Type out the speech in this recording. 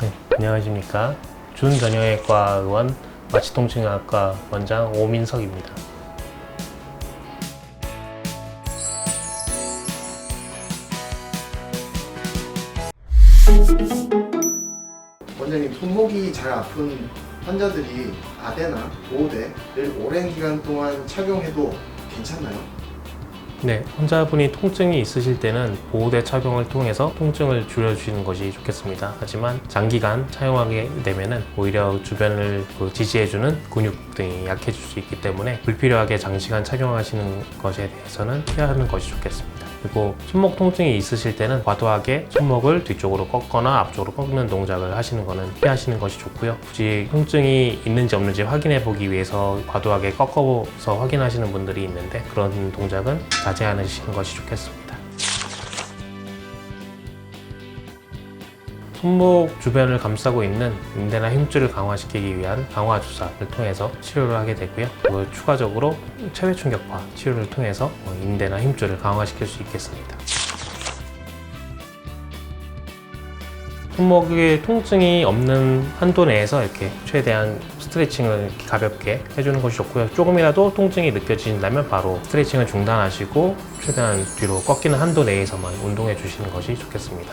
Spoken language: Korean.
네, 안녕하십니까. 준전형외과 의원 마취통증학과 원장 오민석입니다. 원장님 손목이 잘 아픈 환자들이 아대나 보호대를 오랜 기간 동안 착용해도 괜찮나요? 네, 환자분이 통증이 있으실 때는 보호대 착용을 통해서 통증을 줄여주시는 것이 좋겠습니다. 하지만 장기간 사용하게 되면은 오히려 주변을 그 지지해주는 근육 등이 약해질 수 있기 때문에 불필요하게 장시간 착용하시는 것에 대해서는 피하는 것이 좋겠습니다. 그리고 손목 통증이 있으실 때는 과도하게 손목을 뒤쪽으로 꺾거나 앞쪽으로 꺾는 동작을 하시는 것은 피하시는 것이 좋고요. 굳이 통증이 있는지 없는지 확인해 보기 위해서 과도하게 꺾어서 확인하시는 분들이 있는데 그런 동작은 자제하시는 것이 좋겠습니다. 손목 주변을 감싸고 있는 인대나 힘줄을 강화시키기 위한 강화 주사를 통해서 치료를 하게 되고요. 그리고 추가적으로 체외 충격파 치료를 통해서 어, 인대나 힘줄을 강화시킬 수 있겠습니다. 손목에 통증이 없는 한도 내에서 이렇게 최대한 스트레칭을 이렇게 가볍게 해주는 것이 좋고요. 조금이라도 통증이 느껴진다면 바로 스트레칭을 중단하시고 최대한 뒤로 꺾이는 한도 내에서만 운동해 주시는 것이 좋겠습니다.